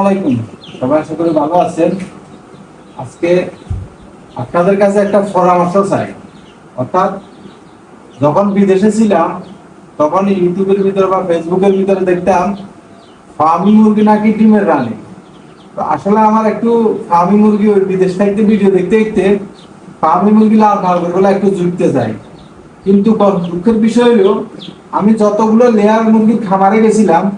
আলাইকুম সবাই আশা করি ভালো আছেন। আজকে আপনাদের কাছে একটা পরামর্শ চাই। অর্থাৎ যখন বিদেশে ছিলাম, তখন ইউটিউবের ভিতরে বা ফেসবুকের ভিতরে দেখতাম, ফার্মি মুরগি নাকি ডিমের রানী। আসলে আমার একটু ফার্মি মুরগি ওই বিদেশ থাকতে ভিডিও দেখতে দেখতে ফার্মি মুরগি লাল খাওয়াগুলো একটু জুটতে চাই কিন্তু দুঃখের বিষয় হলো, আমি যতগুলো লেয়ার মুরগির খামারে গেছিলাম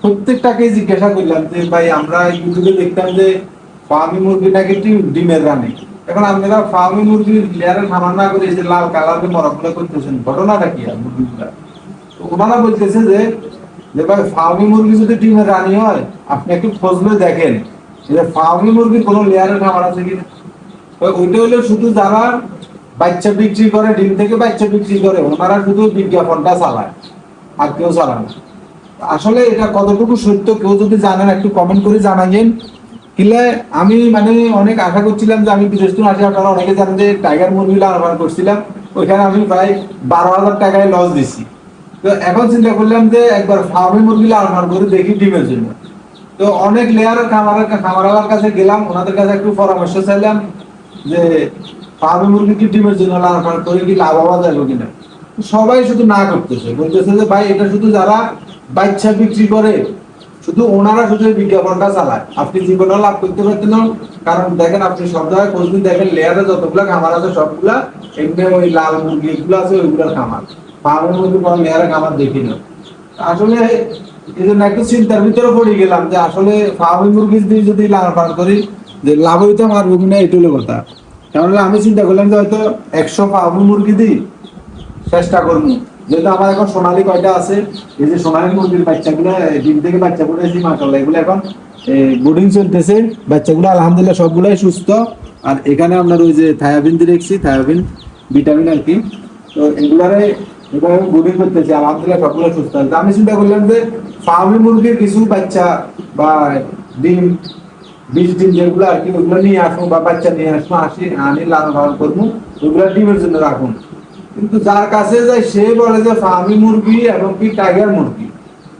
প্রত্যেকটাকে জিজ্ঞাসা করলাম যে, ভাই, আমরা ইউটিউবে দেখতাম যে ফার্মি মুরগি নাকি ডিম- ডিমের রানী। এখন আপনারা ফার্মি মুরগির লেয়ারে খামার না করে যে লাল কালারের মরাগুলো করতেছেন, ঘটনাটা কি আর মুরগিগুলা? ওনারা বলতেছে যে যে ভাই ফার্মি মুরগি যদি ডিমের রানী হয়, আপনি একটু খোঁজ দেখেন। যে ফার্মি মুরগির কোনো লেয়ারে খামার আছে কিনা? ওইটা হলো শুধু যারা বাচ্চা বিক্রি করে, ডিম থেকে বাচ্চা বিক্রি করে, ওনারা শুধু বিজ্ঞাপনটা চালায়, আর কেউ চালায় আসলে এটা কতটুকু সত্য কেউ যদি জানেন একটু কমেন্ট করে জানাবেন কিলে আমি মানে অনেক আশা করছিলাম যে আমি বিদেশ আসি, আপনারা অনেকে জানেন যে টাইগার মুরগি লালন করছিলাম। ওইখানে আমি প্রায় বারো হাজার টাকায় লস দিছি। তো এখন চিন্তা করলাম যে একবার ফার্মে মুরগি লালন করে দেখি ডিমের জন্য। তো অনেক লেয়ারের খামারের খামারালার কাছে গেলাম, ওনাদের কাছে একটু পরামর্শ চাইলাম। যে ফার্মে মুরগি কি ডিমের জন্য লালন করে কি লাভ হওয়া যাবে কিনা? সবাই শুধু না করতেছে। বলতেছে যে, ভাই, এটা শুধু যারা বাচ্চা বিক্রি করে, শুধু ওনারা শুধু বিজ্ঞাপনটা চালায়। আপনি জীবনে লাভ করতে পারতেন কারণ দেখেন, আপনি সব জায়গায় খোঁজবিন দেখেন লেয়ারে যতগুলো খামার আছে, সবগুলা এমনি ওই লাল মুরগি এগুলো আছে, ওইগুলোর খামার। ফার্মের মধ্যে কোনো লেয়ারে খামার দেখি না। আসলে এই জন্য একটু চিন্তার ভিতরে পড়ে গেলাম যে, আসলে ফার্মি মুরগি দিয়ে যদি লাল পালন করি যে লাভ হইতে পারব কিনা এটুকু কথা। তাহলে আমি চিন্তা করলাম যে হয়তো একশো ফার্মি মুরগি দিই চেষ্টা করব যেহেতু আমার এখন সোনালি কয়টা আছে, এই যে সোনালি মুরগির বাচ্চাগুলো ডিম থেকে বাচ্চা পড়েছি মাসাল্লাহ এগুলো এখন বোর্ডিং চলতেছে। বাচ্চাগুলো আলহামদুলিল্লাহ সবগুলাই সুস্থ। আর এখানে আপনার ওই যে থায়াবিন দিয়ে রেখেছি থায়াবিন, ভিটামিন আর কি। তো এগুলারে এভাবে বোর্ডিং করতেছি, আলহামদুলিল্লাহ সবগুলো সুস্থ। আছে আমি চিন্তা করলাম যে ফার্মি মুরগির কিছু বাচ্চা বা ডিম বিশ দিন যেগুলো আর কি, ওগুলো নিয়ে আসুন বা বাচ্চা নিয়ে আসুন আসি, আনি, লালন পালন করব, ওগুলো ডিমের জন্য রাখুন কিন্তু যার কাছে যায়, সে বলে যে, ফার্মি মুরগি এবং কি টাইগার মুরগি?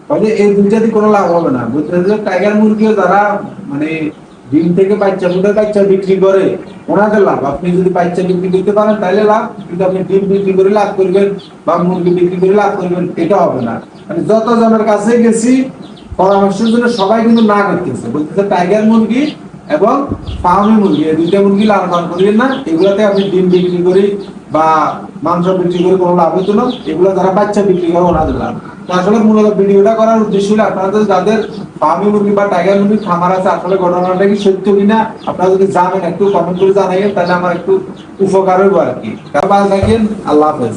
তাহলে এই দুইটাতে কোনো লাভ হবে না। বুঝতে যে টাইগার মুরগিও যারা মানে ডিম থেকে বাচ্চা ফুটে বাচ্চা বিক্রি করে, ওনাদের লাভ। আপনি যদি বাচ্চা বিক্রি করতে পারেন, তাহলে লাভ। কিন্তু আপনি ডিম বিক্রি করে লাভ করবেন, বা মুরগি বিক্রি করে লাভ করবেন, এটা হবে না। মানে যত জনের কাছে গেছি পরামর্শের জন্য সবাই কিন্তু না করতেছে। বলতেছে টাইগার মুরগি এবং ফার্মি মুরগি। এই দুইটা মুরগি লালন পালন করিবেন না। এগুলাতে আপনি ডিম বিক্রি করি বা মাংস বিক্রি করে কোনো লাভ হতো না। এগুলো যারা বাচ্চা বিক্রি করে ওনাদের লাভ। আসলে মূলত ভিডিওটা করার উদ্দেশ্য হলো আপনাদের যাদের ফার্মি মুরগি বা টাইগার মুরগি খামার আছে, আসলে ঘটনাটা কি সত্য কিনা, আপনারা যদি জানেন, একটু কমেন্ট করে জানাইবেন তাহলে আমার একটু উপকার হইব আর কি। আল্লাহ হাফেজ।